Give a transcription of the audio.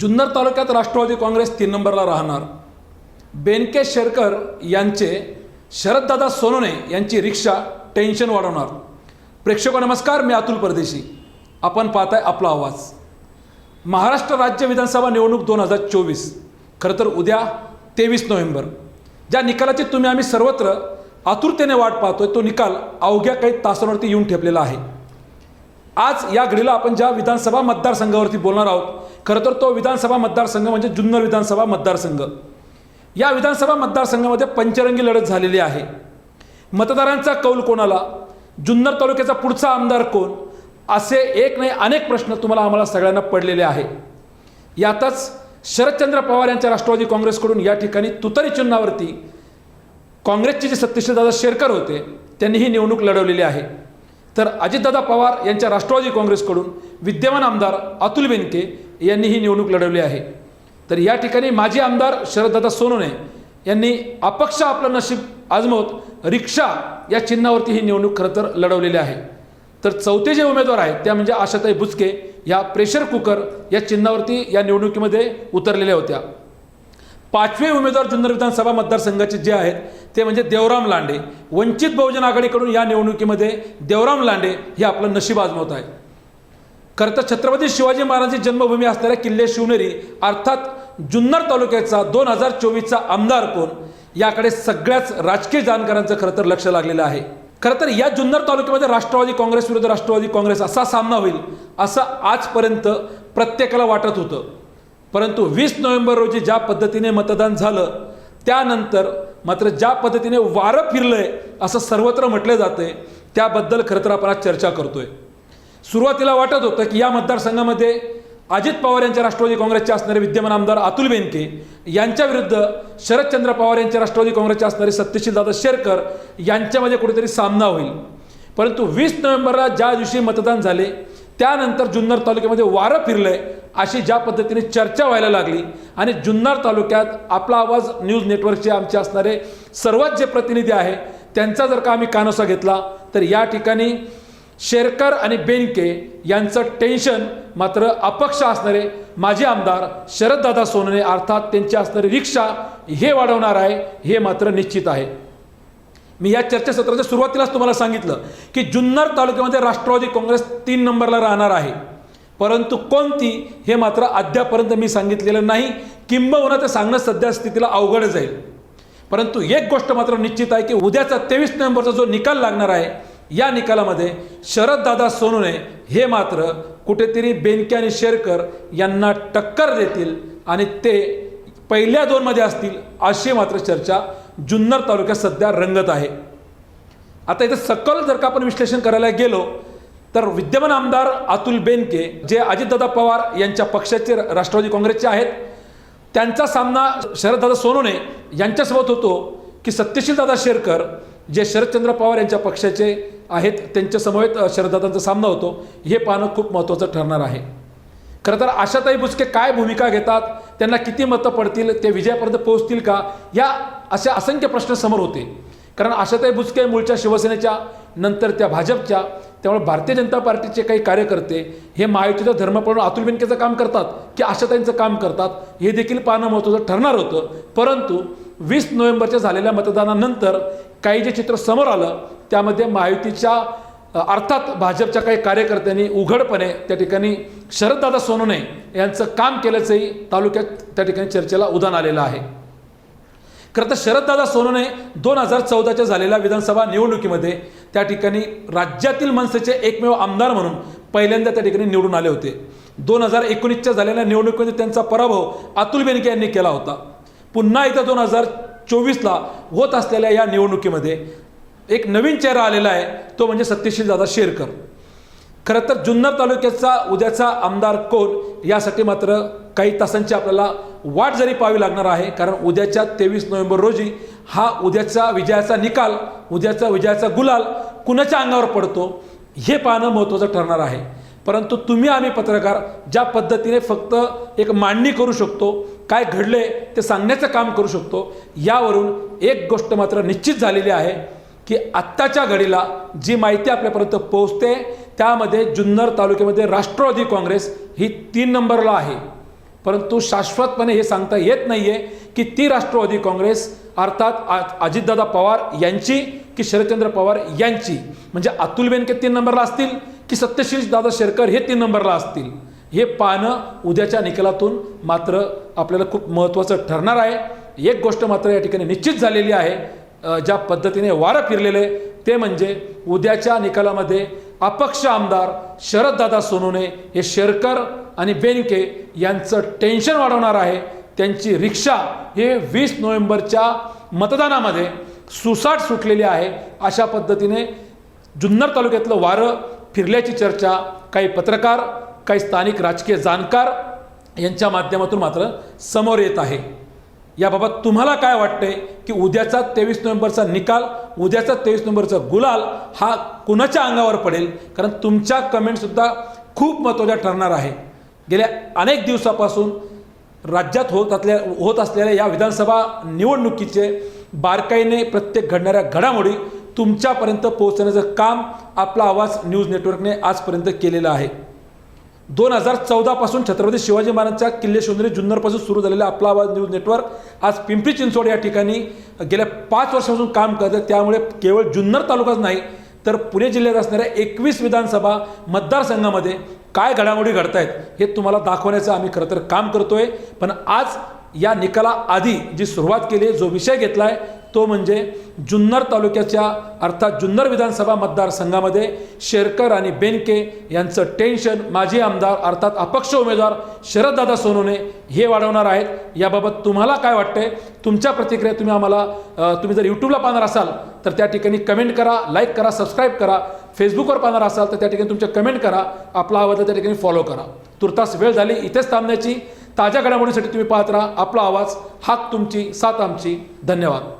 जुन्नर तालुक्यात राष्ट्रवादी काँग्रेस तीन नंबरला राहणार. बेनके शेरकर यांचे शरददादा सोनोने यांची रिक्षा टेन्शन वाढवणार. प्रेक्षक नमस्कार मी अतुल परदेशी. आपण पाहताय आपला आवाज. महाराष्ट्र राज्य विधानसभा निवडणूक दोन हजार चोवीस खरं तर उद्या तेवीस नोव्हेंबर. ज्या निकालाची तुम्ही आम्ही सर्वत्र आतुरतेने वाट पाहतोय तो निकाल अवघ्या काही तासांवरती येऊन ठेपलेला आहे. आज या घडीला आपण ज्या विधानसभा मतदारसंघावरती बोलणार आहोत खरं तर तो विधानसभा मतदारसंघ म्हणजे जुन्नर विधानसभा मतदारसंघ. या विधानसभा मतदारसंघामध्ये पंचरंगी लढत झालेली आहे. मतदारांचा कौल कोणाला? जुन्नर तालुक्याचा पुढचा आमदार कोण? असे एक नाही अनेक प्रश्न तुम्हाला आम्हाला सगळ्यांना पडलेले आहे. यातच शरदचंद्र पवार यांच्या राष्ट्रवादी काँग्रेसकडून या ठिकाणी तुतारी चिन्हावरती काँग्रेसचे जे सत्यशील दादा शेरकर होते त्यांनी ही निवडणूक लढवलेली आहे. तर अजितदादा पवार यांच्या राष्ट्रवादी काँग्रेसकडून विद्यमान आमदार अतुल बेनके यांनी ही निवडणूक लढवली आहे. तर या ठिकाणी माजी आमदार शरददादा सोनोने यांनी अपक्ष आपलं नशीब आजमवत रिक्षा या चिन्हावरती ही निवडणूक खरं तर लढवलेली आहे. तर चौथे जे उमेदवार आहेत त्या म्हणजे आशाताई बुचके या प्रेशर कुकर या चिन्हावरती या निवडणुकीमध्ये उतरलेल्या होत्या. पाचवे उमेदवार जुन्नर विधानसभा मतदारसंघाचे जे आहेत ते म्हणजे देवराम लांडे. वंचित बहुजन आघाडीकडून या निवडणुकीमध्ये देवराम लांडे हे आपलं नशीब आजमवत आहे खरं तर छत्रपती शिवाजी महाराजांची जन्मभूमी असणाऱ्या किल्ले शिवनेरी अर्थात जुन्नर तालुक्याचा दोन हजार चोवीसचा आमदार कोण याकडे सगळ्याच राजकीय जाणकारांचं खरं तर लक्ष लागलेलं आहे. खरं तर या जुन्नर तालुक्यामध्ये राष्ट्रवादी काँग्रेस विरुद्ध राष्ट्रवादी काँग्रेस असा सामना होईल असं आजपर्यंत प्रत्येकाला वाटत होतं. परंतु वीस नोव्हेंबर रोजी ज्या पद्धतीने मतदान झालं त्यानंतर मात्र ज्या पद्धतीने वारं फिरलंय असं सर्वत्र म्हटलं जातंय त्याबद्दल खरं तर आपण आज चर्चा करतोय. सुरुवातीला वाटत होतं की या मतदारसंघामध्ये अजित पवार यांच्या राष्ट्रवादी काँग्रेसचे असणारे विद्यमान आमदार अतुल बेनके यांच्याविरुद्ध शरदचंद्र पवार यांच्या राष्ट्रवादी काँग्रेसचे असणारे सत्यशील दादा शेरकर यांच्यामध्ये कुठेतरी सामना होईल. परंतु वीस नोव्हेंबरला ज्या दिवशी मतदान झाले त्यानंतर जुन्नर तालुक्यामध्ये वारं फिरलंय अशी ज्या पद्धतीने चर्चा व्हायला लागली आणि जुन्नर तालुक्यात आपला आवाज न्यूज नेटवर्कचे आमचे असणारे सर्वच जे प्रतिनिधी आहे त्यांचा जर का आम्ही कानोसा घेतला तर या ठिकाणी शेरकर आणि बेनके यांचं टेन्शन मात्र अपक्ष असणारे माजी आमदार शरददादा सोनने अर्थात त्यांची असणारी रिक्षा हे वाढवणार आहे हे मात्र निश्चित आहे. मी या चर्चासत्राच्या सुरुवातीलाच तुम्हाला सांगितलं की जुन्नर तालुक्यामध्ये राष्ट्रवादी काँग्रेस तीन नंबरला राहणार आहे. परंतु कोणती हे मात्र अद्यापर्यंत मी सांगितलेलं नाही. किंबहुना ते सांगणं सध्या स्थितीला अवघड जाईल. परंतु एक गोष्ट मात्र निश्चित आहे की उद्याचा तेवीस नोव्हेंबरचा जो निकाल लागणार आहे या निकालामध्ये शरददादा सोनूने हे मात्र कुठेतरी बेनके आणि शेरकर यांना टक्कर देतील आणि ते पहिल्या दोनमध्ये असतील अशी मात्र चर्चा जुन्नर तालुक्यात सध्या रंगत आहे. आता इथं सकल जर का आपण विश्लेषण करायला गेलो तर विद्यमान आमदार अतुल बेनके जे अजितदादा पवार यांच्या पक्षाचे राष्ट्रवादी काँग्रेसचे आहेत त्यांचा सामना शरददादा सोनोने यांच्यासोबत होतो की सत्यशील दादा शेरकर जे शरदचंद्र पवार यांच्या पक्षाचे आहेत त्यांच्यासमवेत शरददादांचा सामना होतो. हे पाहणं खूप महत्त्वाचं ठरणार आहे. खरं तर आशाताई बुचके काय भूमिका घेतात त्यांना किती मतं पडतील ते विजयापर्यंत पोहोचतील का या असे असंख्य प्रश्न समोर होते. कारण आशाताई बुचके मूळच्या शिवसेनेच्या नंतर त्या भाजपच्या त्यामुळे भारतीय जनता पार्टीचे काही कार्यकर्ते हे महायुतीचा धर्म पडून अतुल बेनकेचं काम करतात की आशाताईंचं काम करतात हे देखील पाहणं महत्त्वाचं ठरणार होतं. परंतु वीस नोव्हेंबरच्या झालेल्या मतदानानंतर काही जे चित्र समोर आलं त्यामध्ये महायुतीच्या अर्थात भाजपच्या काही कार्यकर्त्यांनी उघडपणे त्या ठिकाणी शरददादा सोनवणे यांचं काम केल्याचंही तालुक्यात त्या ठिकाणी चर्चेला उदान आलेलं आहे. खरं तर शरददादा सोनवणे दोन हजार चौदाच्या झालेल्या विधानसभा निवडणुकीमध्ये त्या ठिकाणी राज्यातील मनसेचे एकमेव आमदार म्हणून पहिल्यांदा त्या ठिकाणी निवडून आले होते. दोन हजार एकोणीसच्या झालेल्या निवडणुकीमध्ये त्यांचा पराभव अतुल बेनके यांनी केला होता. पुन्हा एकदा दोन हजार चोवीसला होत असलेल्या या निवडणुकीमध्ये एक नवीन चेहरा आलेला आहे तो म्हणजे सत्यशील दादा शेरकर. खरं तर जुन्नर तालुक्याचा उद्याचा आमदार कोण यासाठी मात्र काही तासांची आपल्याला वाट जरी पाहावी लागणार आहे कारण उद्याच्या तेवीस नोव्हेंबर रोजी हा उद्याचा विजयाचा निकाल उद्याचा विजयाचा गुलाल कुणाच्या अंगावर पडतो हे पाहणं महत्त्वाचं ठरणार आहे. परंतु तुम्ही आम्ही पत्रकार ज्या पद्धतीने फक्त एक मांडणी करू शकतो काय घडले ते सांगण्याचं काम करू शकतो यावरून एक गोष्ट मात्र निश्चित झालेली आहे की आत्ताच्या घडीला जी माहिती आपल्यापर्यंत पोहोचते त्यामध्ये जुन्नर तालुक्यामध्ये राष्ट्रवादी काँग्रेस ही तीन नंबरला आहे. परंतु शाश्वतपणे हे सांगता येत नाही आहे की ती राष्ट्रवादी काँग्रेस अर्थात अजितदादा पवार यांची की शरदचंद्र पवार यांची. म्हणजे अतुल बेनके तीन नंबरला असतील की सत्यशील दादा शेरकर हे तीन नंबरला असतील? हे पाहणं उद्याच्या निकालातून मात्र आपल्याला खूप महत्त्वाचं ठरणार आहे. एक गोष्ट मात्र या ठिकाणी निश्चित झालेली आहे ज्या पद्धतीने वारं फिरलेले आहे ते म्हणजे उद्याच्या निकालामध्ये अपक्ष आमदार शरददादा सोनूने हे शेरकर आणि बेनके यांचं टेन्शन वाढवणार आहे. त्यांची रिक्षा हे वीस नोव्हेंबरच्या मतदानामध्ये सुसाट सुटलेली आहे. अशा पद्धतीने जुन्नर तालुक्यातलं वारं फिरल्याची चर्चा काही पत्रकार काही स्थानिक राजकीय जाणकार यांच्या माध्यमातून मात्र समोर येत आहे. याबाबत तुम्हाला काय वाटते की उद्याचा तेवीस नोव्हेंबरचा निकाल उद्याचा तेवीस नोव्हेंबरचा गुलाल हा कुणाच्या अंगावर पडेल? कारण तुमच्या कमेंटसुद्धा खूप महत्त्वाच्या ठरणार आहे. गेल्या अनेक दिवसापासून राज्यात होत असल्या होत असलेल्या या विधानसभा निवडणुकीचे बारकाईने प्रत्येक घडणाऱ्या घडामोडी तुमच्यापर्यंत पोहोचण्याचं काम आपला आवाज न्यूज नेटवर्कने आजपर्यंत केलेलं आहे. दोन हजार चौदापासून छत्रपती शिवाजी महाराजांच्या किल्ले शोधणे जुन्नरपासून सुरू झालेलं आपला आवाज न्यूज नेटवर्क आज पिंपरी चिंचवड या ठिकाणी गेल्या पाच वर्षापासून काम करतं त्यामुळे केवळ जुन्नर तालुकाच नाही तर पुणे जिल्ह्यात असणाऱ्या एकवीस विधानसभा मतदारसंघामध्ये काय घडामोडी घडत आहेत हे तुम्हाला दाखवण्याचं आम्ही खरं तर काम करतोय. पण आज या निकाला आधी जी सुरुवात केली आहे, जो विषय घेतला आहे तो म्हणजे जुन्नर तालुक्याच्या अर्थात जुन्नर विधानसभा मतदारसंघामध्ये शेरकर आणि बेनके यांचं टेन्शन माजी आमदार अर्थात अपक्ष उमेदवार शरददादा सोनवणे हे वाढवणार आहेत. याबाबत तुम्हाला काय वाटतंय? तुमच्या प्रतिक्रिया तुम्ही आम्हाला तुम्ही जर यूट्यूबला पाहणार असाल तर त्या ठिकाणी कमेंट करा लाईक करा सबस्क्राईब करा. फेसबुकवर पाहणार असाल तर त्या ठिकाणी तुमच्या कमेंट करा. आपला आवाज त्या ठिकाणी फॉलो करा. तुर्तास वेळ झाली इथेच थांबण्याची. ताज्या घडामोडीसाठी तुम्ही पाहत राहा. आपला आवाज हाक तुमची साथ आमची. धन्यवाद.